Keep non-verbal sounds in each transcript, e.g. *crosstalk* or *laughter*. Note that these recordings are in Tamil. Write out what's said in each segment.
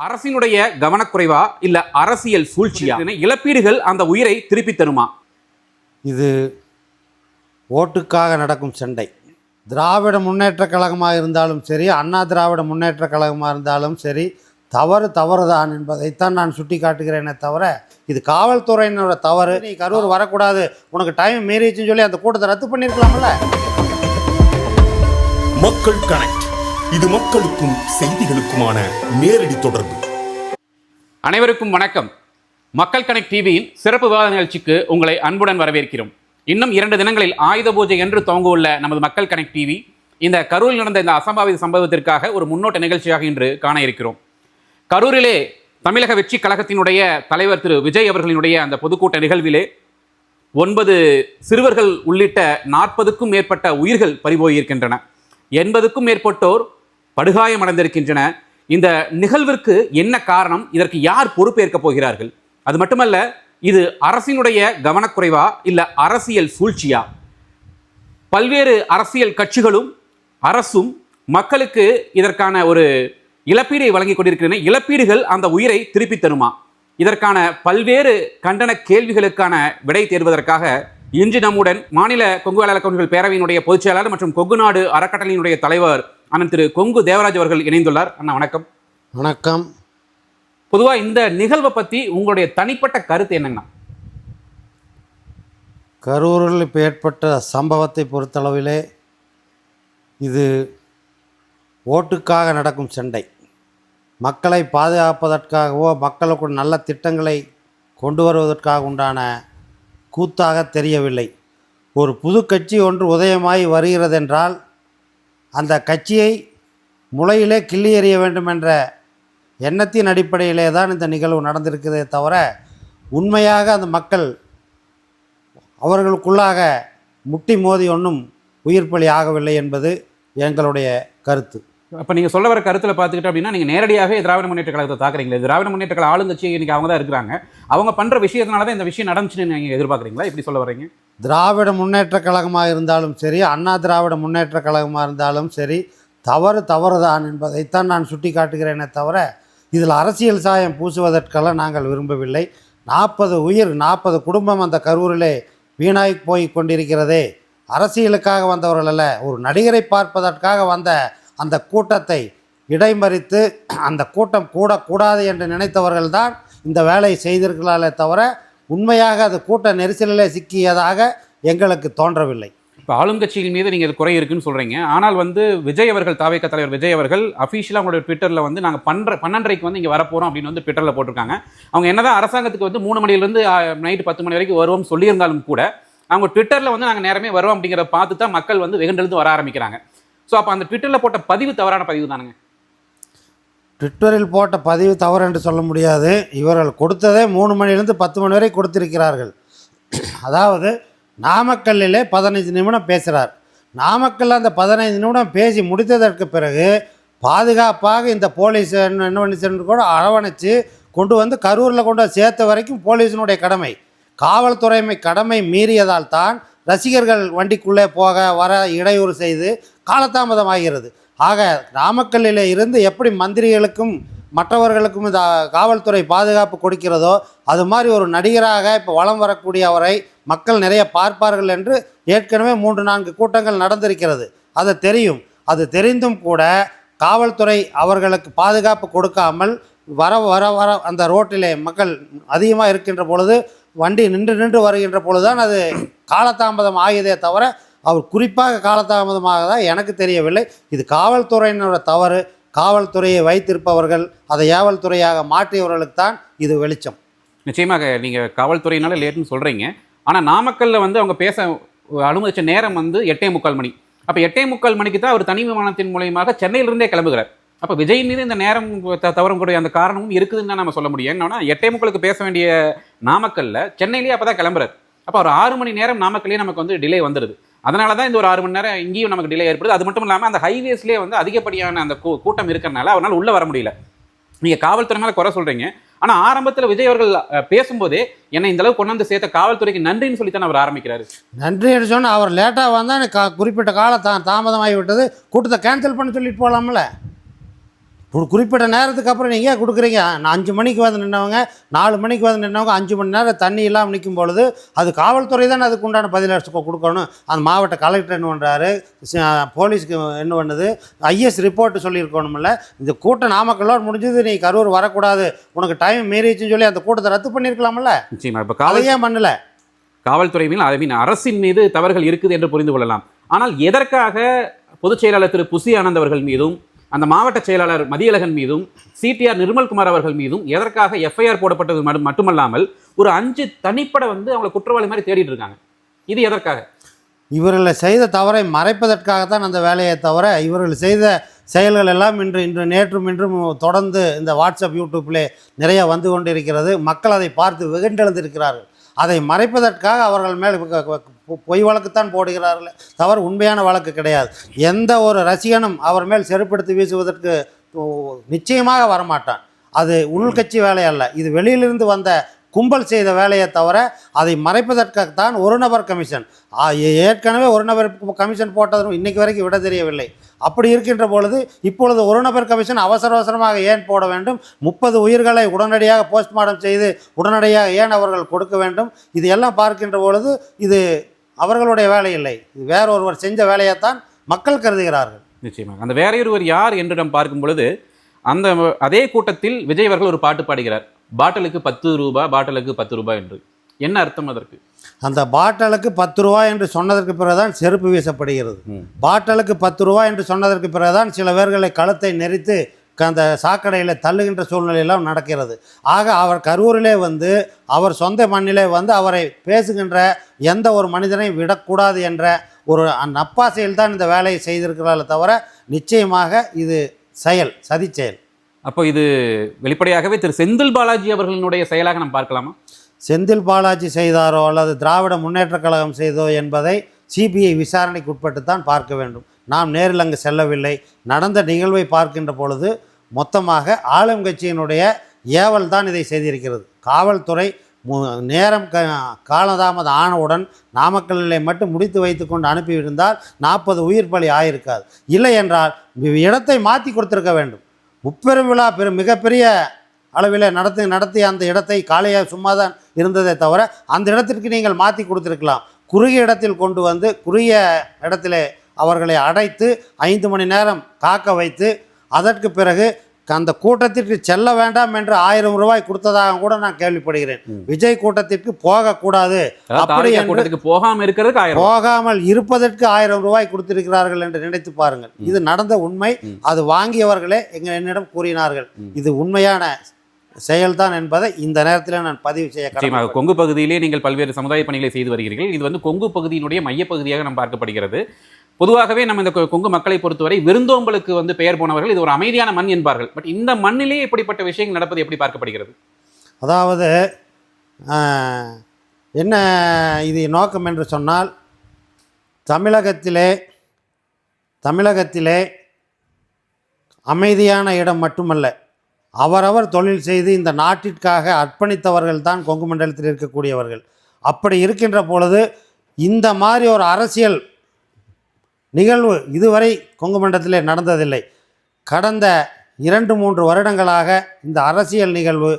அரசினுடைய கவனக்குறைவா இல்ல அரசியல் சூழ்ச்சியா? இழப்பீடுகள் அந்த உயிரை திருப்பி தருமா? இது ஓட்டுக்காக நடக்கும் சண்டை. திராவிட முன்னேற்றக் கழகமாக இருந்தாலும் சரி அண்ணா திராவிட முன்னேற்றக் கழகமாக இருந்தாலும் சரி தவறு தவறுதான் என்பதைத்தான் நான் சுட்டி காட்டுகிறேனே தவிர இது காவல்துறையினோட தவறு. நீ கரூர் வரக்கூடாது. உனக்கு டைம் மீறிச்சுன்னு சொல்லி அந்த கூட்டத்தை ரத்து பண்ணியிருக்கலாம்ல? மக்கள் கனெக்ட் இது மக்களுக்கும் செய்திகளுக்குமான நேரடி தொடர்பு. அனைவருக்கும் வணக்கம். மக்கள் கனெக்ட் டிவியின் சிறப்பு விவாத நிகழ்ச்சிக்கு உங்களை அன்புடன் வரவேற்கிறோம். இன்னும் இரண்டு தினங்களில் ஆயுத பூஜை என்று துவங்க உள்ள நமது மக்கள் கனெக்ட் டிவி இந்த கரூரில் நடந்த இந்த அசம்பாவித சம்பவத்திற்காக ஒரு முன்னோட்ட நிகழ்ச்சியாக இன்று காண இருக்கிறோம். கரூரிலே தமிழக வெற்றி கழகத்தினுடைய தலைவர் திரு விஜய் அவர்களினுடைய அந்த பொதுக்கூட்ட நிகழ்விலே ஒன்பது சிறுவர்கள் உள்ளிட்ட நாற்பதுக்கும் மேற்பட்ட உயிர்கள் பறிபோயிருக்கின்றன. எண்பதுக்கும் மேற்பட்டோர் படுகாயமடைந்திருக்கின்றன. இந்த நிகழ்விற்கு என்ன காரணம்? இதற்கு யார் பொறுப்பேற்க போகிறார்கள்? அது மட்டுமல்ல இது அரசினுடைய கவனக்குறைவா இல்லை அரசியல் சூழ்ச்சியா? பல்வேறு அரசியல் கட்சிகளும் அரசும் மக்களுக்கு இதற்கான ஒரு இழப்பீடை வழங்கி கொண்டிருக்கின்றன. இழப்பீடுகள் அந்த உயிரை திருப்பி தருமா? இதற்கான பல்வேறு கண்டன கேள்விகளுக்கான விடை தேர்வதற்காக இன்று நம்முடன் மாநில கொங்கு வேளாளர் கவுன்சில் பேரவையினுடைய பொதுச்செயலாளர் மற்றும் கொங்கு நாடு அறக்கட்டளையினுடைய தலைவர் அண்ணன் திரு கொங்கு தேவராஜ் அவர்கள் இணைந்துள்ளார். அண்ணா வணக்கம். வணக்கம். பொதுவாக இந்த நிகழ்வை பத்தி உங்களுடைய தனிப்பட்ட கருத்து என்னங்கண்ணா? கரூரில் இப்போ ஏற்பட்ட சம்பவத்தை பொறுத்தளவிலே இது ஓட்டுக்காக நடக்கும் சண்டை. மக்களை பாதுகாப்பதற்காகவோ மக்களுக்கு நல்ல திட்டங்களை கொண்டு வருவதற்காக உண்டான கூத்தாக தெரியவில்லை. ஒரு புது கட்சி ஒன்று உதயமாகி வருகிறதென்றால் அந்த கட்சியை முளையிலே கிள்ளி எறிய வேண்டும் என்ற எண்ணத்தின் அடிப்படையிலே தான் இந்த நிகழ்வு நடந்திருக்கிறதே தவிர உண்மையாக அந்த மக்கள் அவர்களுக்குள்ளாக முட்டி மோதி ஒன்றும் உயிர் பலி ஆகவில்லை என்பது எங்களுடைய கருத்து. அப்போ நீங்கள் சொல்ல வர கருத்துல பார்த்துக்கிட்டோம் அப்படின்னா நீங்கள் நேரடியாகவே திராவிட முன்னேற்ற கழகத்தை தாக்குறீங்களே. திராவிட முன்னேற்ற கழக ஆளுங்கட்சி இன்னைக்கு அவங்க தான் இருக்கிறாங்க. அவங்க பண்ணுற விஷயத்தினால தான் இந்த விஷயம் நடந்துச்சுன்னு நீங்கள் எதிர்பார்க்குறீங்களா? இப்படி சொல்ல வரீங்க திராவிட முன்னேற்றக் கழகமாக இருந்தாலும் சரி அண்ணா திராவிட முன்னேற்ற கழகமாக இருந்தாலும் சரி தவறு தவறுதான் என்பதைத்தான் நான் சுட்டி காட்டுகிறேனே தவிர இதில் அரசியல் சாயம் பூசுவதற்கெல்லாம் நாங்கள் விரும்பவில்லை. நாற்பது உயிர் நாற்பது குடும்பம் அந்த கரூரிலே வீணாய் போய் கொண்டிருக்கிறதே. அரசியலுக்காக வந்தவர்கள் அல்ல ஒரு நடிகரை பார்ப்பதற்காக வந்த அந்த கூட்டத்தை இடைமறித்து அந்த கூட்டம் கூடக்கூடாது என்று நினைத்தவர்கள்தான் இந்த வேலையை செய்திருக்கலாலே தவிர உண்மையாக அது கூட்ட நெரிசலிலே சிக்கியதாக எங்களுக்கு தோன்றவில்லை. இப்போ ஆளுங்கட்சியின் மீது நீங்கள் குறை இருக்குன்னு சொல்கிறீங்க ஆனால் வந்து விஜய் அவர்கள் தாவேக்க தலைவர் விஜய் அவர்கள் அஃபீஷியலாக அவங்களோட ட்விட்டரில் வந்து நாங்கள் பண்ற பன்னெண்டரைக்கு வந்து இங்கே வரப்போகிறோம் அப்படின்னு வந்து ட்விட்டரில் போட்டிருக்காங்க. அவங்க என்னதான் அரசாங்கத்துக்கு வந்து மூணு மணிலேருந்து நைட்டு பத்து மணி வரைக்கும் வருவோம் சொல்லியிருந்தாலும் கூட அவங்க ட்விட்டரில் வந்து நாங்கள் நேரமே வருவோம் அப்படிங்கிறத பார்த்து தான் மக்கள் வந்து வெகுண்டெழுந்து வர ஆரம்பிக்கிறாங்க. ஸோ அப்போ அந்த ட்விட்டரில் போட்ட பதிவு தவறான பதிவு தானுங்க. ட்விட்டரில் போட்ட பதிவு தவறு என்று சொல்ல முடியாது. இவர்கள் கொடுத்ததே மூணு மணிலேருந்து பத்து மணி வரை கொடுத்திருக்கிறார்கள். அதாவது நாமக்கல்லிலே பதினைஞ்சு நிமிடம் பேசுகிறார் நாமக்கல்ல அந்த பதினைந்து நிமிடம் பேசி முடித்ததற்கு பிறகு பாதுகாப்பாக இந்த போலீஸ் என்ன என்ன பண்ணிச்சுன்னு கூட அரவணைச்சு கொண்டு வந்து கரூரில் கொண்டு வந்து சேர்த்த வரைக்கும் போலீஸினுடைய கடமை. காவல்துறைமை கடமை மீறியதால் தான் ரசிகர்கள் வண்டிக்குள்ளே போக வர இடையூறு செய்து காலதாமதம் ஆகிறது ஆக நாமக்கல்லில் இருந்து எப்படி மந்திரிகளுக்கும் மற்றவர்களுக்கும் இந்த காவல்துறை பாதுகாப்பு கொடுக்கிறதோ அது மாதிரி ஒரு நடிகராக இப்போ வலம் வரக்கூடிய அவரை மக்கள் நிறைய பார்ப்பார்கள் என்று ஏற்கனவே மூன்று நான்கு கூட்டங்கள் நடந்திருக்கிறது. அது தெரியும். அது தெரிந்தும் கூட காவல்துறை அவர்களுக்கு பாதுகாப்பு கொடுக்காமல் வர வர வர அந்த ரோட்டிலே மக்கள் அதிகமாக இருக்கின்ற பொழுது வண்டி நின்று நின்று வருகின்ற பொழுதுதான் அது காலதாமதம் ஆகியதே தவிர அவர் குறிப்பாக காலதாமதமாக தான் எனக்கு தெரியவில்லை. இது காவல்துறையினோட தவறு. காவல்துறையை வைத்திருப்பவர்கள் அதை ஏவல்துறையாக மாற்றியவர்களுக்கு தான் இது வெளிச்சம். நிச்சயமாக நீங்கள் காவல்துறையினால லேட்டுன்னு சொல்கிறீங்க ஆனால் நாமக்கல்ல வந்து அவங்க பேச அனுமதிச்ச நேரம் வந்து எட்டே முக்கால் மணி. அப்போ எட்டே முக்கால் மணிக்கு தான் அவர் தனி விமானத்தின் மூலியமாக சென்னையிலிருந்தே கிளம்புகிறார். அப்போ விஜய் மீது இந்த நேரம் த- தவறக்கூடிய அந்த காரணமும் இருக்குதுன்னு நம்ம சொல்ல முடியும். என்னன்னா எட்டே முக்களுக்கு பேச வேண்டிய நாமக்கல்ல சென்னையிலேயே அப்போ தான் கிளம்புறாரு. அப்போ ஒரு ஆறு மணி நேரம் நாமக்கல்லே நமக்கு வந்து டிலே வந்துடுது அதனால தான் இந்த ஒரு ஆறு மணி நேரம் இங்கேயும் நமக்கு டிலே ஏற்படுது. அது மட்டும் இல்லாமல் அந்த ஹைவேஸ்லேயே வந்து அதிகப்படியான அந்த கூ- கூட்டம் இருக்கிறனால அவனால் உள்ளே வர முடியல. நீங்கள் காவல்துறை மேலே குறை சொல்கிறீங்க ஆனால் ஆரம்பத்தில் விஜய் அவர்கள் பேசும்போதே என்னை இந்தளவுக்கு கொண்டு வந்து சேர்த்த காவல்துறைக்கு நன்றின்னு சொல்லி தான் அவர் ஆரம்பிக்கிறாரு. நன்றி சொன்னால் அவர் லேட்டாக வந்தால் எனக்கு குறிப்பிட்ட காலம் தா தாமதமாகி விட்டது. கூட்டத்தை கேன்சல் பண்ண சொல்லிட்டு போகலாம்ல ஒரு குறிப்பிட்ட நேரத்துக்கு அப்புறம் நீங்கள் ஏன் கொடுக்குறீங்க? நான் அஞ்சு மணிக்கு வந்து நின்னவங்க நாலு மணிக்கு வந்து நின்னவங்க அஞ்சு மணி நேரம் தண்ணி இல்லாமல் நிற்கும் பொழுது அது காவல்துறை தானே அதுக்கு உண்டான பதில் அரசு கொடுக்கணும். அந்த மாவட்ட கலெக்டர் என்ன பண்ணுறாரு போலீஸ்க்கு என்ன பண்ணுது? ஐஎஸ் ரிப்போர்ட் சொல்லியிருக்கணும்ல. இந்த கூட்டம் நாமக்கல்லோடு முடிஞ்சது நீ கரூர் வரக்கூடாது. உனக்கு டைம் மீறிச்சுன்னு சொல்லி அந்த கூட்டத்தை ரத்து பண்ணியிருக்கலாம்ல. நிச்சயமா. இப்போ ஏன் பண்ணல? காவல்துறை மீது ஐ மீன் அரசின் மீது தவறுகள் இருக்குது என்று புரிந்து கொள்ளலாம். ஆனால் எதற்காக பொதுச் செயலாளர் திரு புசி ஆனந்த் அவர்கள் மீதும் அந்த மாவட்ட செயலாளர் மதியழகன் மீதும் சிடிஆர் நிர்மல்குமார் அவர்கள் மீதும் எதற்காக எஃப்ஐஆர் போடப்பட்டது மட்டும் மட்டுமல்லாமல் ஒரு அஞ்சு தனிப்பட வந்து அவங்களை குற்றவாளி மாதிரி தேடிட்டு இருக்காங்க. இது எதற்காக? இவர்கள் செய்த தவறை மறைப்பதற்காகத்தான் அந்த வேலையை தவிர இவர்கள் செய்த செயல்கள் எல்லாம் இன்று இன்று நேற்றும் இன்றும் தொடர்ந்து இந்த வாட்ஸ்அப் யூடியூப்பில் நிறைய வந்து கொண்டிருக்கிறது. மக்கள் அதை பார்த்து வெகுண்டெழுந்திருக்கிறார்கள். அதை மறைப்பதற்காக அவர்கள் மேல் பொ- பொய் வழக்குத்தான் போடுகிறார்கள். தவறு உண்மையான வழக்கு கிடையாது. எந்த ஒரு ரசிகனும் அவர் மேல் செருப்படுத்தி வீசுவதற்கு நிச்சயமாக வரமாட்டான். அது உள்கட்சி வேலை அல்ல. இது வெளியிலிருந்து வந்த கும்பல் செய்த வேலையை தவிர அதை மறைப்பதற்காகத்தான் ஒரு நபர் கமிஷன். ஏற்கனவே ஒரு நபர் கமிஷன் போட்டதும் இன்னைக்கு வரைக்கும் விட தெரியவில்லை. அப்படி இருக்கின்ற பொழுது இப்பொழுது ஒரு நபர் கமிஷன் அவசர அவசரமாக ஏன் போட வேண்டும்? முப்பது உயிர்களை உடனடியாக போஸ்ட்மார்ட்டம் செய்து உடனடியாக ஏன் அவர்கள் கொடுக்க வேண்டும்? இது எல்லாம் பார்க்கின்ற பொழுது இது அவர்களுடைய வேலை இல்லை. இது வேற ஒருவர் செஞ்ச வேலையைத்தான் மக்கள் கருதுகிறார்கள். நிச்சயமாக. அந்த வேறையொருவர் யார் என்று நாம் பார்க்கும் பொழுது அந்த அதே கூட்டத்தில் விஜய் அவர்கள் ஒரு பாட்டு பாடுகிறார். பாட்டிலுக்கு பத்து ரூபாய் பாட்டிலுக்கு பத்து ரூபாய் என்று. என்ன அர்த்தம் அதற்கு? அந்த பாட்டலுக்கு பத்து ரூபாய் என்று சொன்னதற்கு பிறகுதான் செருப்பு வீசப்படுகிறது. பாட்டலுக்கு பத்து ரூபாய் என்று சொன்னதற்கு பிறகுதான் சில பேர்களை கழுத்தை நெரித்து க- அந்த சாக்கடையில் தள்ளுகின்ற சூழ்நிலையெல்லாம் நடக்கிறது. ஆக அவர் கரூரிலே வந்து அவர் சொந்த மண்ணிலே வந்து அவரை பேசுகின்ற எந்த ஒரு மனிதனையும் விடக்கூடாது என்ற ஒரு நப்பாசையில் தான் இந்த வேலையை செய்திருக்கிறார்களே தவிர நிச்சயமாக இது செயல் சதி செயல். அப்போ இது வெளிப்படையாகவே திரு செந்தில் பாலாஜி அவர்களினுடைய செயலாக நாம் பார்க்கலாமா? செந்தில் பாலாஜி செய்தாரோ அல்லது திராவிட முன்னேற்றக் கழகம் செய்தோ என்பதை சிபிஐ விசாரணைக்கு உட்பட்டு தான் பார்க்க வேண்டும். நாம் நேரில் அங்கு செல்லவில்லை. நடந்த நிகழ்வை பார்க்கின்ற பொழுது மொத்தமாக ஆளும் கட்சியினுடைய ஏவல் தான் இதை செய்திருக்கிறது. காவல்துறை நேரம் க காலதாமதம் ஆனவுடன் நாமக்கல்லிலே மட்டும் முடித்து வைத்துக்கொண்டு அனுப்பியிருந்தால் நாற்பது உயிர் பலி ஆயிருக்காது. இல்லை என்றால் இடத்தை மாற்றி கொடுத்திருக்க வேண்டும். முப்பெரும் விழா பெரும் மிகப்பெரிய அளவில் நடத்தி நடத்திய அந்த இடத்தை காலையாக சும்மா தான் இருந்ததே தவிர அந்த இடத்திற்கு நீங்கள் மாற்றி கொடுத்துருக்கலாம். குறுகிய இடத்தில் கொண்டு வந்து குறுகிய இடத்திலே அவர்களை அடைத்து ஐந்து மணி நேரம் காக்க வைத்து அதற்கு பிறகு அந்த கூட்டத்திற்கு செல்ல வேண்டாம் என்று ஆயிரம் ரூபாய் கொடுத்ததாக கூட நான் கேள்விப்படுகிறேன். விஜய் கூட்டத்திற்கு போகக்கூடாது. அப்படி கூட்டத்துக்கு போகாம இருக்கிறதுக்கு. போகாமல் இருப்பதற்கு ஆயிரம் ரூபாய் கொடுத்திருக்கிறார்கள் என்று நினைத்து பாருங்கள். இது நடந்த உண்மை. அது வாங்கியவர்களே எங்க என்னிடம் கூறினார்கள். இது உண்மையான செயல்தான் என்பதை இந்த நேரத்தில் நான் பதிவு செய்ய. கொங்கு பகுதியிலே நீங்கள் பல்வேறு சமுதாய பணிகளை செய்து வருகிறீர்கள். இது வந்து கொங்கு பகுதியினுடைய மையப்பகுதியாக நாம் பார்க்கப்படுகிறது. பொதுவாகவே நம்ம இந்த கொங்கு மக்களை பொறுத்தவரை விருந்தோம்பலுக்கு வந்து பெயர் போனவர்கள் இது ஒரு அமைதியான மண் என்பார்கள். பட் இந்த மண்ணிலே இப்படிப்பட்ட விஷயங்கள் நடப்பது எப்படி பார்க்கப்படுகிறது? அதாவது என்ன இது நோக்கம் என்று சொன்னால் தமிழகத்திலே தமிழகத்திலே அமைதியான இடம் மட்டுமல்ல அவரவர் தொழில் செய்து இந்த நாட்டிற்காக அர்ப்பணித்தவர்கள் தான் கொங்கு மண்டலத்தில் இருக்கக்கூடியவர்கள். அப்படி இருக்கின்ற பொழுது இந்த மாதிரி ஒரு அரசியல் நிகழ்வு இதுவரை கொங்கு மண்டலத்திலே நடந்ததில்லை. கடந்த இரண்டு மூன்று வருடங்களாக இந்த அரசியல் நிகழ்வு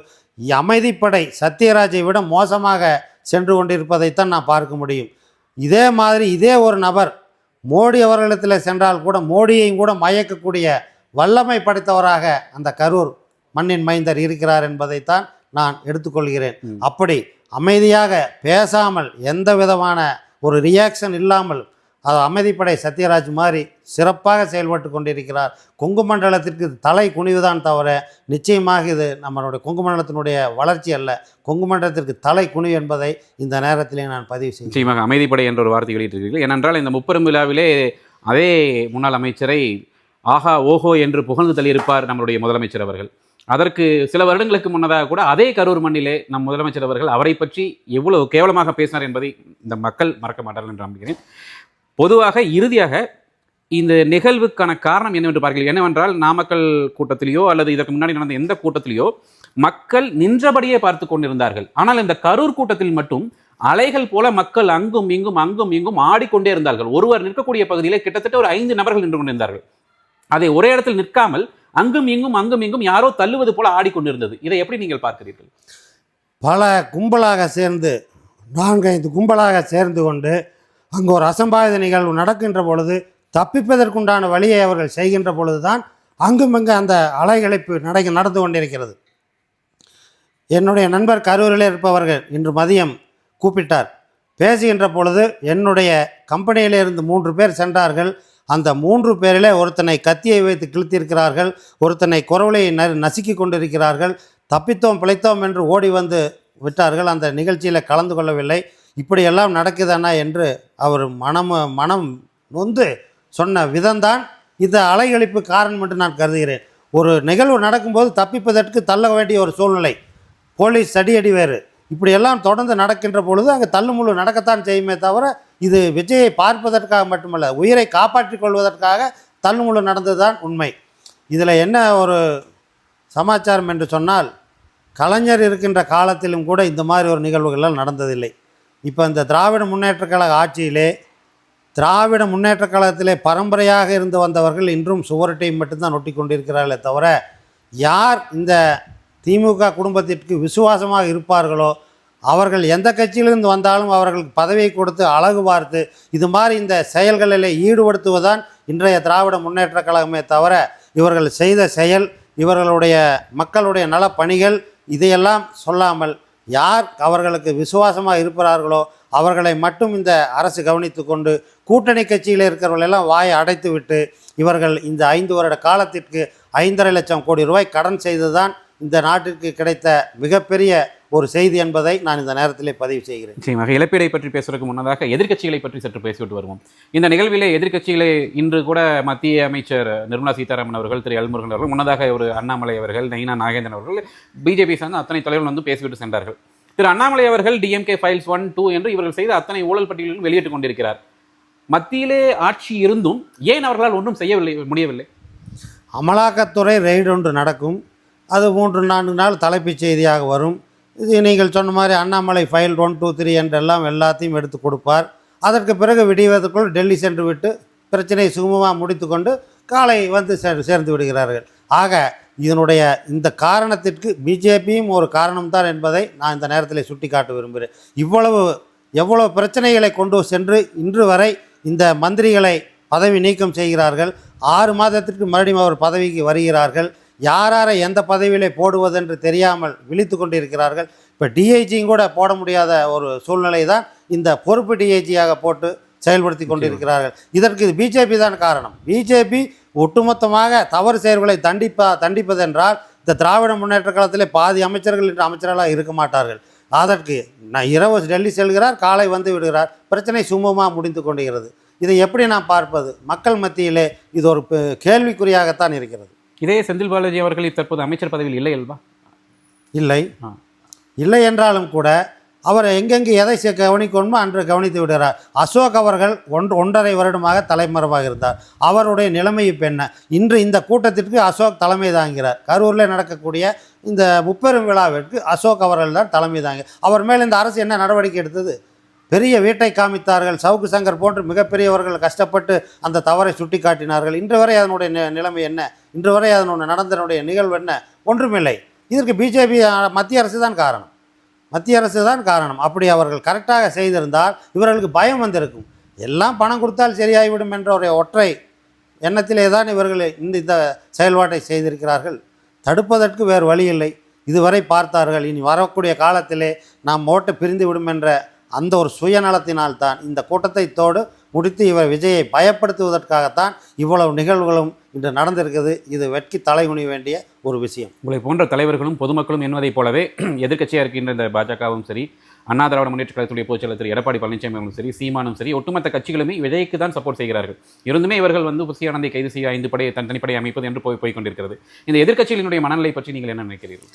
அமைதிப்படை சத்யராஜை விட மோசமாக சென்று கொண்டிருப்பதைத்தான் நான் பார்க்க முடியும். இதே மாதிரி இதே ஒரு நபர் மோடி அவர்களிடத்தில் சென்றால் கூட மோடியையும் கூட மயக்கக்கூடிய வல்லமை படைத்தவராக அந்த கரூர் மண்ணின் மைந்தர் இருக்கிறார் என்பதைத்தான் நான் எடுத்துக்கொள்கிறேன். அப்படி அமைதியாக பேசாமல் எந்த விதமான ஒரு ரியாக்ஷன் இல்லாமல் அது அமைதிப்படை சத்யராஜ் மாதிரி சிறப்பாக செயல்பட்டு கொண்டிருக்கிறார். கொங்கு மண்டலத்திற்கு தலை குனிவுதான் தவிர நிச்சயமாக இது நம்மளுடைய கொங்கு மண்டலத்தினுடைய வளர்ச்சி அல்ல. கொங்கு மண்டலத்திற்கு தலை குனிவு என்பதை இந்த நேரத்திலே நான் பதிவு செய்கிறேன். நிச்சயமாக அமைதிப்படை என்ற ஒரு வார்த்தை வெளியிட்டிருக்கிறீர்கள். ஏனென்றால் இந்த முப்பெரும் விழாவிலே அதே முன்னாள் அமைச்சரை ஆஹா ஓஹோ என்று புகழ்ந்து தள்ளியிருப்பார் நம்மளுடைய முதலமைச்சர் அவர்கள். அதற்கு சில வருடங்களுக்கு முன்னதாக கூட அதே கரூர் மண்ணிலே நம் முதலமைச்சர் அவர்கள் அவரை பற்றி எவ்வளவு கேவலமாக பேசினார் என்பதை இந்த மக்கள் மறக்க மாட்டார்கள் என்று நம்புகிறேன். பொதுவாக இறுதியாக இந்த நிகழ்வுக்கான காரணம் என்னவென்று பார்க்கலாம் என்னவென்றால் நாமக்கல் கூட்டத்திலேயோ அல்லது இதற்கு முன்னாடி நடந்த எந்த கூட்டத்திலேயோ மக்கள் நின்றபடியே பார்த்து கொண்டிருந்தார்கள். ஆனால் இந்த கரூர் கூட்டத்தில் மட்டும் அலைகள் போல மக்கள் அங்கும் இங்கும் அங்கும் இங்கும் ஆடிக்கொண்டே இருந்தார்கள். ஒருவர் நிற்கக்கூடிய பகுதியிலே கிட்டத்தட்ட ஒரு ஐந்து நபர்கள் நின்று கொண்டிருந்தார்கள். அதை ஒரே இடத்தில் நிற்காமல் அங்கும் இங்கும் அங்கும் இங்கும் யாரோ தள்ளுவது போல ஆடிக்கொண்டிருந்தது. இதை எப்படி நீங்கள் பார்க்கிறீர்கள்? பல கும்பலாக சேர்ந்து நான்கைந்து கும்பலாக சேர்ந்து கொண்டு அங்கு ஒரு அசம்பாவித நிகழ்வு நடக்கின்ற பொழுது தப்பிப்பதற்குண்டான வழியை அவர்கள் செய்கின்ற பொழுதுதான் அங்குமிங்கு அந்த அலைகளைப்பு நடை நடந்து கொண்டிருக்கிறது. என்னுடைய நண்பர் கரூரில் இருப்பவர்கள் இன்று மதியம் கூப்பிட்டார். பேசுகின்ற பொழுது என்னுடைய கம்பெனியிலிருந்து மூன்று பேர் சென்றார்கள். அந்த மூன்று பேரிலே ஒருத்தனை கத்தியை வைத்து கிழித்திருக்கிறார்கள். ஒருத்தனை குரவலை ந நசுக்கி கொண்டிருக்கிறார்கள். தப்பித்தோம் பிழைத்தோம் என்று ஓடி வந்து விட்டார்கள். அந்த நிகழ்ச்சியில் கலந்து கொள்ளவில்லை. இப்படியெல்லாம் நடக்குதானா என்று அவர் மனம் மனம் நொந்து சொன்ன விதம்தான் இந்த அலைகழிப்பு காரணம் என்று நான் கருதுகிறேன். ஒரு நிகழ்வு நடக்கும்போது தப்பிப்பதற்கு தள்ள வேண்டிய ஒரு சூழ்நிலை. போலீஸ் சடியடி வேறு. இப்படியெல்லாம் தொடர்ந்து நடக்கின்ற பொழுது அங்கே தள்ளுமுள்ளு நடக்கத்தான் செய்யுமே தவிர இது விஜயை பார்ப்பதற்காக மட்டுமல்ல உயிரை காப்பாற்றிக் கொள்வதற்காக தள்ளுமுள்ளு நடந்ததுதான் உண்மை. இதில் என்ன ஒரு சமாச்சாரம் என்று சொன்னால் கலைஞர் இருக்கின்ற காலத்திலும் கூட இந்த மாதிரி ஒரு நிகழ்வுகள்லாம் நடந்ததில்லை. இப்போ இந்த திராவிட முன்னேற்றக் கழக ஆட்சியிலே திராவிட முன்னேற்ற கழகத்திலே பரம்பரையாக இருந்து வந்தவர்கள் இன்றும் சுவரட்டை மட்டும்தான் ஒட்டி கொண்டிருக்கிறார்களே தவிர யார் இந்த திமுக குடும்பத்திற்கு விசுவாசமாக இருப்பார்களோ அவர்கள் எந்த கட்சியிலிருந்து வந்தாலும் அவர்களுக்கு பதவியை கொடுத்து அழகு பார்த்து இது மாதிரி இந்த செயல்களில் ஈடுபடுத்துவதுதான் இன்றைய திராவிட முன்னேற்றக் கழகமே தவிர இவர்கள் செய்த செயல் இவர்களுடைய மக்களுடைய நலப்பணிகள் இதையெல்லாம் சொல்லாமல் யார் அவர்களுக்கு விசுவாசமாக இருப்பிறார்களோ அவர்களை மட்டும் இந்த அரசு கவனித்து கொண்டு கூட்டணி கட்சியில் இருக்கிறவர்களெல்லாம் வாயை அடைத்து விட்டு இவர்கள் இந்த ஐந்து வருட காலத்திற்கு ஐந்தரை லட்சம் கோடி ரூபாய் கடன் செய்ததுதான் இந்த நாட்டிற்கு கிடைத்த மிகப்பெரிய ஒரு செய்தி என்பதை நான் இந்த நேரத்திலே பதிவு செய்கிறேன். நிச்சயமாக இழப்பீடை பற்றி பேசுவதற்கு முன்னதாக எதிர்க்கட்சிகளை பற்றி சற்று பேசிவிட்டு வருவோம். இந்த நிகழ்விலே எதிர்க்கட்சிகளே இன்று கூட மத்திய அமைச்சர் நிர்மலா சீதாராமன் அவர்கள் திரு எல்முருகன் அவர்கள் முன்னதாக ஒரு அண்ணாமலை அவர்கள் நயினா நாகேந்திரன் அவர்கள் பிஜேபி சார்ந்த அத்தனை தலைவர்கள் வந்து பேசிவிட்டு சென்றார்கள். திரு அண்ணாமலை அவர்கள் டிஎம்கே ஃபைல்ஸ் ஒன் டூ என்று இவர்கள் செய்த அத்தனை ஊழல் பட்டியலிலும் வெளியிட்டுக் கொண்டிருக்கிறார். மத்தியிலே ஆட்சி இருந்தும் ஏன் அவர்களால் ஒன்றும் செய்யவில்லை முடியவில்லை? அமலாக்கத்துறை ரெய்டு ஒன்று நடக்கும். அது மூன்று நான்கு நாள் தலைப்புச் செய்தியாக வரும். இது நீங்கள் சொன்ன மாதிரி Annamalai file one two three என்றெல்லாம் எல்லாத்தையும் எடுத்து கொடுப்பார். அதற்கு பிறகு விடிவதற்குள் டெல்லி சென்று விட்டு பிரச்சனையை சுகமமாக முடித்துக்கொண்டு காலை வந்து சே- சேர்ந்து விடுகிறார்கள். ஆக இதனுடைய இந்த காரணத்திற்கு பிஜேபியும் ஒரு காரணம்தான் என்பதை நான் இந்த நேரத்தில் சுட்டிக்காட்ட விரும்புகிறேன். இவ்வளவு எவ்வளவு பிரச்சனைகளை கொண்டு சென்று இன்று வரை இந்த மந்திரிகளை பதவி நீக்கம் செய்கிறார்கள். ஆறு மாதத்திற்கு மறுபடியும் அவர் பதவிக்கு வருகிறார்கள். யாராரை எந்த பதவியிலே போடுவதென்று தெரியாமல் விழித்து கொண்டிருக்கிறார்கள். இப்போ டிஐஜியும் கூட போட முடியாத ஒரு சூழ்நிலை தான் இந்த பொறுப்பு டிஐஜியாக போட்டு செயல்படுத்தி கொண்டிருக்கிறார்கள். இதற்கு இது பிஜேபி தான் காரணம். பிஜேபி ஒட்டுமொத்தமாக தவறு செயல்களை தண்டிப்பா தண்டிப்பதென்றால் இந்த திராவிட முன்னேற்ற காலத்திலே பாதி அமைச்சர்கள் இன்று அமைச்சர்களாக இருக்க மாட்டார்கள். அதற்கு நான் இரவு டெல்லி செல்கிறார் காலை வந்து விடுகிறார். பிரச்சனை சுமூகமாக முடிந்து கொண்டிருக்கிறது. இதை எப்படி நான் பார்ப்பது? மக்கள் மத்தியிலே இது ஒரு கேள்விக்குறியாகத்தான் இருக்கிறது. இதே செந்தில் பாலாஜி அவர்கள் தற்போது அமைச்சர் பதவியில் இல்லை அல்வா இல்லை. இல்லை என்றாலும் கூட அவர் எங்கெங்கு எதை கவனிக்கணுமோ அன்று கவனித்து விடுகிறார். அசோக் அவர்கள் ஒன்று ஒன்றரை வருடமாக தலைமறைவாக இருந்தார். அவருடைய நிலைமை இப்போ என்ன? இன்று இந்த கூட்டத்திற்கு அசோக் தலைமை தாங்கிறார் கரூரில் நடக்கக்கூடிய இந்த முப்பெரும் விழாவிற்கு அசோக் அவர்கள் தான் தலைமை தாங்க அவர் மேல் இந்த அரசு என்ன நடவடிக்கை எடுத்தது? பெரிய வீட்டை காமித்தார்கள். சவுக்கு சங்கர் போன்று மிகப்பெரியவர்கள் கஷ்டப்பட்டு அந்த தவறை சுட்டிக்காட்டினார்கள். இன்று வரை அதனுடைய நிலைமை என்ன? இன்று வரை அதனுடைய நடந்தனுடைய நிகழ்வு என்ன? ஒன்றுமில்லை. இதற்கு பிஜேபி மத்திய அரசு தான் காரணம். மத்திய அரசு தான் காரணம். அப்படி அவர்கள் கரெக்டாக செய்திருந்தால் இவர்களுக்கு பயம் வந்திருக்கும். எல்லாம் பணம் கொடுத்தால் சரியாகிவிடும் என்ற ஒரு ஒற்றை எண்ணத்திலே தான் இவர்கள் இந்த இந்த செயல்பாட்டை செய்திருக்கிறார்கள். தடுப்பதற்கு வேறு வழி இல்லை. இதுவரை பார்த்தார்கள். இனி வரக்கூடிய காலத்திலே நாம் ஓட்டு பிரிந்து விடும் என்ற அந்த ஒரு சுயநலத்தினால்தான் இந்த கூட்டத்தை தோடு முடித்து இவர் விஜயை பயப்படுத்துவதற்காகத்தான் இவ்வளவு நிகழ்வுகளும் இன்று நடந்திருக்குது இது வெட்கி தலைகுனி வேண்டிய ஒரு விஷயம். உங்களை போன்ற தலைவர்களும் பொதுமக்களும் என்பதைப் போலவே *clears throat* எதிர்க்கட்சியாக இருக்கின்ற இந்த பாஜகவும் சரி அண்ணா திராவிட முன்னேற்ற கழகத்துடைய பொதுச்செயலர் திரு எடப்பாடி பழனிசாமி அவர்களும் சரி சீமானும் சரி ஒட்டுமொத்த கட்சிகளுமே விஜய்க்கு தான் சப்போர்ட் செய்கிறார்கள். இருந்துமே இவர்கள் வந்து புசியானந்தை கைது செய்ய ஐந்து படை தன் தனிப்படை அமைப்பது என்று போய் போய் கொண்டிருக்கிறது. இந்த எதிர்க்கட்சிகளினுடைய மனநிலை பற்றி நீங்கள் என்ன நினைக்கிறீர்கள்?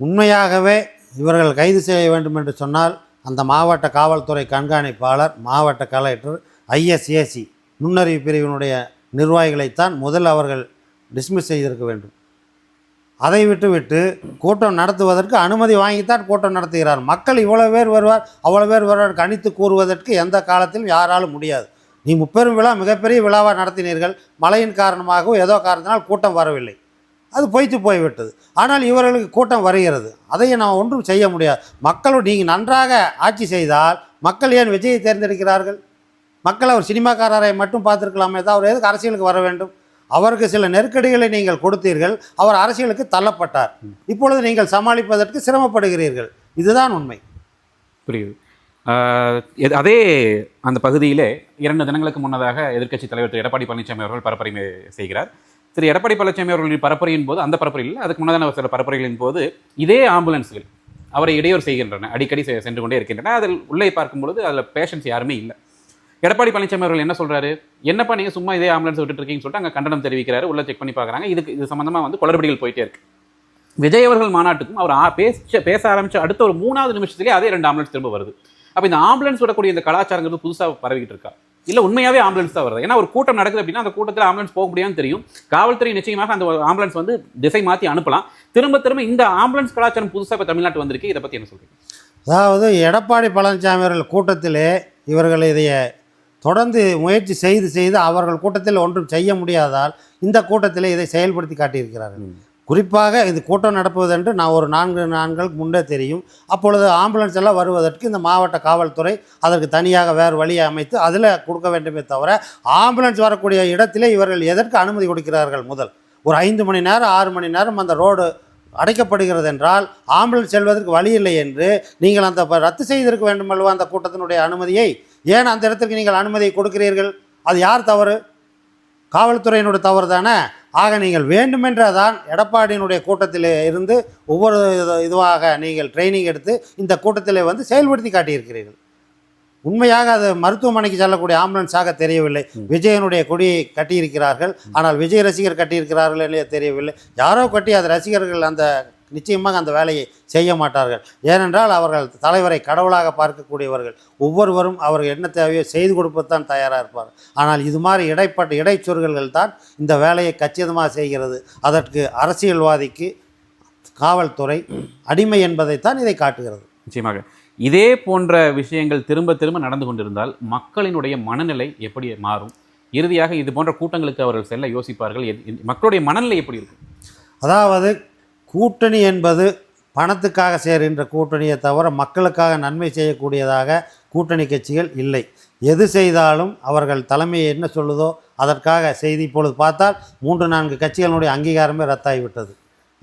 உண்மையாகவே இவர்கள் கைது செய்ய வேண்டும் என்று சொன்னால் அந்த மாவட்ட காவல்துறை கண்காணிப்பாளர் மாவட்ட கலெக்டர் ஐஎஸ்ஏசி நுண்ணறிவு பிரிவினுடைய நிர்வாகிகளைத்தான் முதல் அவர்கள் டிஸ்மிஸ் செய்திருக்க வேண்டும். அதை விட்டுவிட்டு கூட்டம் நடத்துவதற்கு அனுமதி வாங்கித்தான் கூட்டம் நடத்துகிறார். மக்கள் இவ்வளோ பேர் வருவார் அவ்வளோ பேர் வருவார் கணித்து கூறுவதற்கு எந்த காலத்திலும் யாராலும் முடியாது. நீ முப்பெரும் விழா மிகப்பெரிய விழாவாக நடத்தினீர்கள். மழையின் காரணமாகவும் ஏதோ காரணத்தினால் கூட்டம் வரவில்லை. அது பொய்த்து போய்விட்டது. ஆனால் இவர்களுக்கு கூட்டம் வருகிறது. அதையும் நான் ஒன்றும் செய்ய முடியாது. மக்களும் நீங்கள் நன்றாக ஆட்சி செய்தால் மக்கள் ஏன் விஜயை தேர்ந்தெடுக்கிறார்கள்? மக்கள் அவர் சினிமாக்காரரை மட்டும் பார்த்துருக்கலாமே தான் அவர் எதுக்கு அரசியலுக்கு வர வேண்டும்? அவருக்கு சில நெருக்கடிகளை நீங்கள் கொடுத்தீர்கள். அவர் அரசியலுக்கு தள்ளப்பட்டார். இப்பொழுது நீங்கள் சமாளிப்பதற்கு சிரமப்படுகிறீர்கள். இதுதான் உண்மை. புரியுது. எது- அதே அந்த பகுதியிலே இரண்டு தினங்களுக்கு முன்னதாக எதிர்க்கட்சி தலைவர் திரு. எடப்பாடி பழனிசாமி அவர்கள் பரப்புரை செய்கிறார். திரு. எடப்பாடி பழனிசாமி அவர்களின் பரப்புரையின் போது அந்த பரப்புரையில் அதுக்கு முன்னதான சில பரப்புரைகளின் போது இதே ஆம்புலன்ஸ்கள் அவரை இடையூறு செய்கின்றன அடிக்கடி சென்று கொண்டே இருக்கின்றன. அதில் உள்ளே பார்க்கும்பொழுது அதில் பேஷன்ஸ் யாருமே இல்லை. எடப்பாடி பழனிசாமி அவர்கள் என்ன சொல்றாரு? என்னப்பா நீங்க சும்மா இதே ஆம்புலன்ஸ் விட்டுட்டு இருக்கீங்கன்னு சொல்லிட்டு அங்கே கண்டனம் தெரிவிக்கிறாரு. உள்ள செக் பண்ணி பார்க்கறாங்க. இதுக்கு இது சம்பந்தமா வந்து குளறுபடிகள் போயிட்டே இருக்கு. விஜய் அவர்கள் மாநாட்டுக்கும் அவர் ஆ- பேச பேச ஆரம்பிச்ச அடுத்த ஒரு மூணாவது நிமிஷத்துலேயே அதே ரெண்டு ஆம்புலன்ஸ் திரும்ப வருது. அப்போ இந்த ஆம்புலன்ஸ் விடக்கூடிய இந்த கலாச்சாரங்கிறது புதுசாக பரவிக்கிட்டு இருக்கா? இல்லை உண்மையாகவே ஆம்புலன்ஸ் தான் வருது. ஏன்னா ஒரு கூட்டம் நடக்குது அப்படின்னா அந்த கூட்டத்தில் ஆம்புலன்ஸ் போக முடியாதுன்னு தெரியும். காவல்துறை நிச்சயமாக அந்த ஆம்புலன்ஸ் வந்து திசை மாற்றி அனுப்பலாம். திரும்ப திரும்ப இந்த ஆம்புலன்ஸ் கலாச்சாரம் புதுசாக இப்போ தமிழ்நாட்டு வந்திருக்கு. இதை பற்றி என்ன சொல்கிறீங்க அதாவது எடப்பாடி பழனிசாமி அவர்கள் கூட்டத்திலே இவர்கள் இதைய தொடர்ந்து முயற்சி செய்து செய்து அவர்கள் கூட்டத்தில் ஒன்றும் செய்ய முடியாதால் இந்த கூட்டத்திலே இதை செயல்படுத்தி காட்டியிருக்கிறார்கள். குறிப்பாக இது கூட்டம் நடப்பதென்று நான் ஒரு நான்கு நாட்களுக்கு முன்னே தெரியும். அப்பொழுது ஆம்புலன்ஸ் எல்லாம் வருவதற்கு இந்த மாவட்ட காவல்துறை அதற்கு தனியாக வேறு வழியை அமைத்து அதில் கொடுக்க வேண்டுமே தவிர ஆம்புலன்ஸ் வரக்கூடிய இடத்திலே இவர்கள் எதற்கு அனுமதி கொடுக்கிறார்கள் முதல்? ஒரு ஐந்து மணி நேரம் ஆறு மணி நேரம் அந்த ரோடு அடைக்கப்படுகிறது என்றால் ஆம்புலன்ஸ் செல்வதற்கு வழி இல்லை என்று நீங்கள் அந்த ரத்து செய்திருக்க வேண்டும் அல்லவா அந்த கூட்டத்தினுடைய அனுமதியை? ஏன் அந்த இடத்திற்கு நீங்கள் அனுமதியை கொடுக்கிறீர்கள்? அது யார் தவறு? காவல்துறையினுடைய தவறு தானே? ஆக நீங்கள் வேண்டுமென்றே தான் எடப்பாடியினுடைய கூட்டத்தில் இருந்து ஒவ்வொரு இது- இதுவாக நீங்கள் ட்ரைனிங் எடுத்து இந்த கூட்டத்தில் வந்து செயல்படுத்தி காட்டியிருக்கிறீர்கள். உண்மையாக அது மருத்துவமனைக்கு செல்லக்கூடிய ஆம்புலன்ஸாக தெரியவில்லை. விஜயனுடைய கொடியை கட்டியிருக்கிறார்கள். ஆனால் விஜய் ரசிகர் கட்டியிருக்கிறார்கள் இல்லையோ தெரியவில்லை. யாரோ கட்டி அது ரசிகர்கள் அந்த நிச்சயமாக அந்த வேலையை செய்ய மாட்டார்கள். ஏனென்றால் அவர்கள் தலைவரை கடவுளாக பார்க்கக்கூடியவர்கள். ஒவ்வொருவரும் அவர்கள் என்ன தேவையோ செய்து கொடுப்பது தான் தயாராக இருப்பார் ஆனால் இது மாதிரி இடைப்பட்ட இடைச்சொற்கள் தான் இந்த வேலையை கச்சிதமாக செய்கிறது. அதற்கு அரசியல்வாதிக்கு காவல்துறை அடிமை என்பதைத்தான் இதை காட்டுகிறது. நிச்சயமாக. இதே போன்ற விஷயங்கள் திரும்ப திரும்ப நடந்து கொண்டிருந்தால் மக்களினுடைய மனநிலை எப்படி மாறும்? இறுதியாக இது போன்ற கூட்டங்களுக்கு அவர்கள் செல்ல யோசிப்பார்கள். மக்களுடைய மனநிலை எப்படி இருக்கும்? அதாவது கூட்டணி என்பது பணத்துக்காக சேர்கின்ற கூட்டணியை தவிர மக்களுக்காக நன்மை செய்யக்கூடியதாக கூட்டணி கட்சிகள் இல்லை. எது செய்தாலும் அவர்கள் தலைமையை என்ன சொல்லுதோ அதற்காக செய்தி இப்பொழுது பார்த்தால் மூன்று நான்கு கட்சிகளுடைய அங்கீகாரமே ரத்தாகிவிட்டது.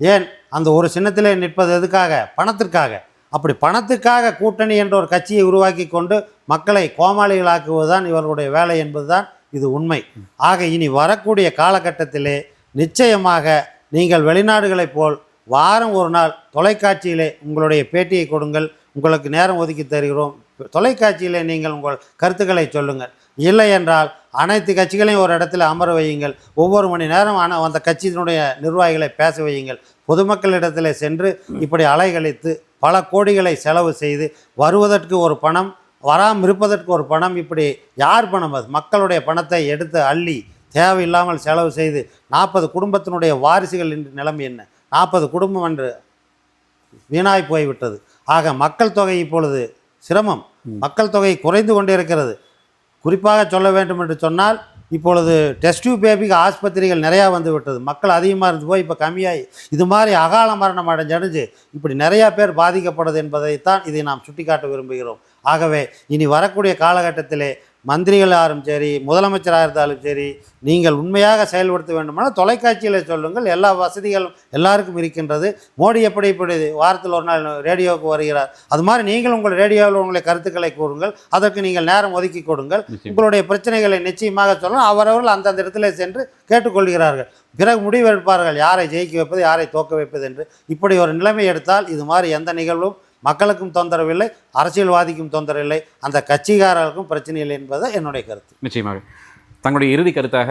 ஏன்? அந்த ஒரு சின்னத்திலே நிற்பது எதுக்காக? பணத்திற்காக. அப்படி பணத்துக்காக கூட்டணி என்ற ஒரு கட்சியை உருவாக்கி கொண்டு மக்களை கோமாளிகளாக்குவதுதான் இவர்களுடைய வேலை என்பதுதான் இது உண்மை. ஆக இனி வரக்கூடிய காலகட்டத்திலே நிச்சயமாக நீங்கள் வெளிநாடுகளைப் போல் வாரம் ஒரு நாள் தொலைக்காட்சியிலே உங்களுடைய பேட்டியை கொடுங்கள். உங்களுக்கு நேரம் ஒதுக்கி தருகிறோம். தொலைக்காட்சியிலே நீங்கள் உங்கள் கருத்துக்களை சொல்லுங்கள். இல்லை என்றால் அனைத்து கட்சிகளையும் ஒரு இடத்துல அமர வையுங்கள். ஒவ்வொரு மணி நேரம் ஆனால் அந்த கட்சியினுடைய நிர்வாகிகளை பேச வையுங்கள். பொதுமக்களிடத்தில் சென்று இப்படி அலைகழித்து பல கோடிகளை செலவு செய்து வருவதற்கு ஒரு பணம் வராமல் இருப்பதற்கு ஒரு பணம் இப்படி யார் பணம் அது? மக்களுடைய பணத்தை எடுத்து அள்ளி தேவையில்லாமல் செலவு செய்து நாற்பது குடும்பத்தினுடைய வாரிசுகள் என்று நிலைமை என்ன? நாற்பது குடும்பம் என்று வீணாய் போய்விட்டது. ஆக மக்கள் தொகை இப்பொழுது சிரமம். மக்கள் தொகை குறைந்து கொண்டே இருக்கிறது குறிப்பாக சொல்ல வேண்டும் என்று சொன்னால் இப்பொழுது டெஸ்ட் டியூப் பேபிக்கு ஆஸ்பத்திரிகள் நிறையா வந்து விட்டது. மக்கள் அதிகமாக இருந்து போய் இப்போ கம்மியாகி இது மாதிரி அகால மரணம் அடைஞ்சடைஞ்சு இப்படி நிறையா பேர் பாதிக்கப்படுது என்பதைத்தான் இதை நாம் சுட்டிக்காட்ட விரும்புகிறோம். ஆகவே இனி வரக்கூடிய காலகட்டத்திலே மந்திரிகள் யாரும் சரி முதலமைச்சராக இருந்தாலும் சரி நீங்கள் உண்மையாக செயல்படுத்த வேண்டுமானால் தொலைக்காட்சியில் சொல்லுங்கள். எல்லா வசதிகளும் எல்லாருக்கும் இருக்கின்றது. மோடி எப்படி இப்படி வாரத்தில் ஒரு நாள் ரேடியோவுக்கு வருகிறார்? அது மாதிரி நீங்கள் உங்கள் ரேடியோவில் உங்களுடைய கருத்துக்களை கூறுங்கள். அதற்கு நீங்கள் நேரம் ஒதுக்கி கொடுங்கள். உங்களுடைய பிரச்சனைகளை நிச்சயமாக சொல்லலாம் அவரவர்கள் அந்தந்த இடத்துல சென்று கேட்டுக்கொள்கிறார்கள். பிறகு முடிவெடுப்பார்கள் யாரை ஜெயிக்க வைப்பது யாரை தோக்க வைப்பது என்று. இப்படி ஒரு நிலைமை எடுத்தால் இது மாதிரி எந்த நிகழ்வும் மக்களுக்கும் தொந்தரவு இல்லை அரசியல்வாதிக்கும் தொந்தரவு இல்லை அந்த கட்சிக்காரர்களுக்கும் பிரச்சனை இல்லை என்பது என்னுடைய கருத்து. நிச்சயமாக. தங்களுடைய இறுதி கருத்தாக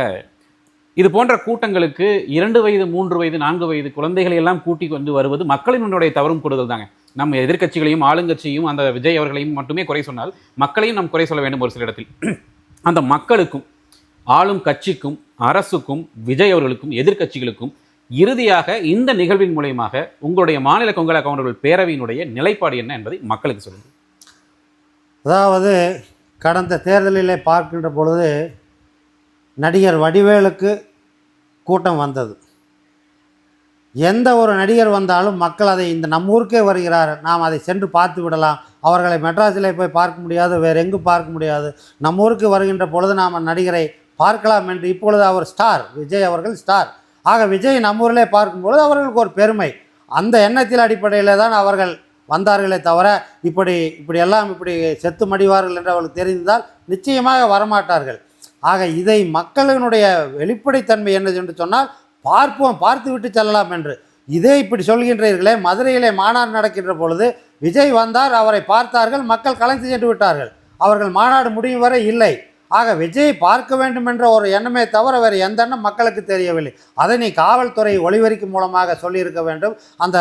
இது போன்ற கூட்டங்களுக்கு இரண்டு வயது மூன்று வயது நான்கு வயது குழந்தைகளை எல்லாம் கூட்டி கொண்டு வருவது மக்களினுடைய தவறும் கூடுதல் தாங்க. நம்ம எதிர்க்கட்சிகளையும் ஆளுங்கட்சியும் அந்த விஜய் அவர்களையும் மட்டுமே குறை சொன்னால் மக்களையும் நாம் குறை சொல்ல வேண்டும் ஒரு சில இடத்தில். அந்த மக்களுக்கும் ஆளும் கட்சிக்கும் அரசுக்கும் விஜய் அவர்களுக்கும் எதிர்க்கட்சிகளுக்கும் இறுதியாக இந்த நிகழ்வின் மூலியமாக உங்களுடைய மாநில கொங்கல கவுண்டர்கள் பேரவையினுடைய நிலைப்பாடு என்ன என்பதை மக்களுக்கு சொல்லுங்கள். அதாவது கடந்த தேர்தலிலே பார்க்கின்ற பொழுது நடிகர் வடிவேலுக்கு கூட்டம் வந்தது. எந்த ஒரு நடிகர் வந்தாலும் மக்கள் அதை இந்த நம்ம ஊருக்கே வருகிறார் நாம் அதை சென்று பார்த்து விடலாம். அவர்களை மெட்ராஸில் போய் பார்க்க முடியாது வேறு எங்கு பார்க்க முடியாது. நம்ம ஊருக்கு வருகின்ற பொழுது நாம் நடிகரை பார்க்கலாம் என்று இப்பொழுது அவர் ஸ்டார் விஜய் அவர்கள் ஸ்டார் ஆக விஜய் நம்ம ஊரிலே பார்க்கும்பொழுது அவர்களுக்கு ஒரு பெருமை. அந்த எண்ணத்தில் அடிப்படையில் தான் அவர்கள் வந்தார்களே தவிர இப்படி இப்படி எல்லாம் இப்படி செத்து மடிவார்கள் என்று அவர்களுக்கு தெரிந்தால் நிச்சயமாக வரமாட்டார்கள். ஆக இதை மக்களினுடைய வெளிப்படைத்தன்மை என்னது என்று சொன்னால் பார்ப்போம் பார்த்து விட்டு செல்லலாம் என்று. இதே இப்படி சொல்கின்றீர்களே மதுரையிலே மாநாடு நடக்கின்ற பொழுது விஜய் வந்தார் அவரை பார்த்தார்கள் மக்கள் கலைந்து சென்று விட்டார்கள். அவர்கள் மாநாடு முடியும் வரை இல்லை. ஆக விஜய் பார்க்க வேண்டும் என்ற ஒரு எண்ணமே தவிர வேறு எந்த எண்ணம் மக்களுக்கு தெரியவில்லை. அதை நீ காவல்துறை ஒளிவரிக்கும் மூலமாக சொல்லியிருக்க வேண்டும். அந்த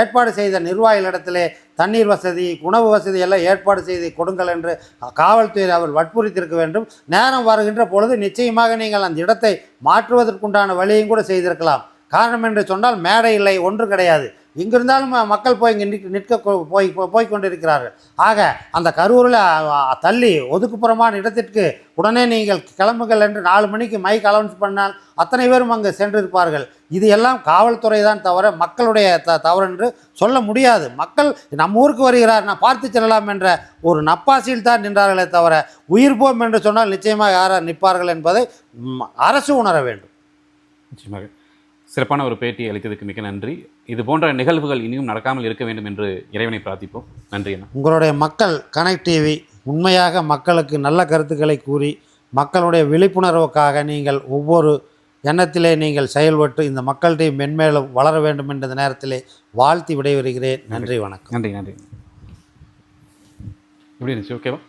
ஏற்பாடு செய்த நிர்வாகிகளிடத்திலே தண்ணீர் வசதி உணவு வசதி எல்லாம் ஏற்பாடு செய்து கொடுங்கள் என்று காவல்துறை அவர் வற்புறுத்தியிருக்க வேண்டும். நேரம் வருகின்ற பொழுது நிச்சயமாக நீங்கள் அந்த இடத்தை மாற்றுவதற்குண்டான வழியும் கூட செய்திருக்கலாம். காரணம் என்று சொன்னால் மேடை இல்லை ஒன்று கிடையாது. இங்கிருந்தாலும் மக்கள் போய் இங்கே நிற்க நிற்க போய் போய் கொண்டிருக்கிறார்கள் ஆக அந்த கரூரில் தள்ளி ஒதுக்குப்புறமான இடத்திற்கு உடனே நீங்கள் கிளம்புங்கள் என்று நாலு மணிக்கு மைக் அலௌன்ஸ் பண்ணால் அத்தனை பேரும் அங்கே சென்றிருப்பார்கள். இது எல்லாம் காவல்துறை தான் தவிர மக்களுடைய த தவறு என்று சொல்ல முடியாது. மக்கள் நம்ம ஊருக்கு வருகிறார் நான் பார்த்து செல்லலாம் என்ற ஒரு நப்பாசியில் தான் நின்றார்களே தவிர உயிர் போம் என்று சொன்னால் நிச்சயமாக யார் நிற்பார்கள் என்பதை அரசு உணர வேண்டும். நிச்சயமாக. சிறப்பான ஒரு பேட்டி அளித்ததுக்கு மிக்க நன்றி. இது போன்ற நிகழ்வுகள் இனியும் நடக்காமல் இருக்க வேண்டும் என்று இறைவனை பிரார்த்திப்போம். நன்றி அண்ணா. உங்களுடைய மக்கள் கனெக்ட் டிவி உண்மையாக மக்களுக்கு நல்ல கருத்துக்களை கூறி மக்களுடைய விழிப்புணர்வுக்காக நீங்கள் ஒவ்வொரு எண்ணத்திலே நீங்கள் செயல்பட்டு இந்த மக்கள் டீம் மென்மேலும் வளர வேண்டும் என்ற நேரத்திலே வாழ்த்தி விடைபெறுகிறேன். நன்றி வணக்கம். நன்றி நன்றி. எப்படி இருந்துச்சு? ஓகேவா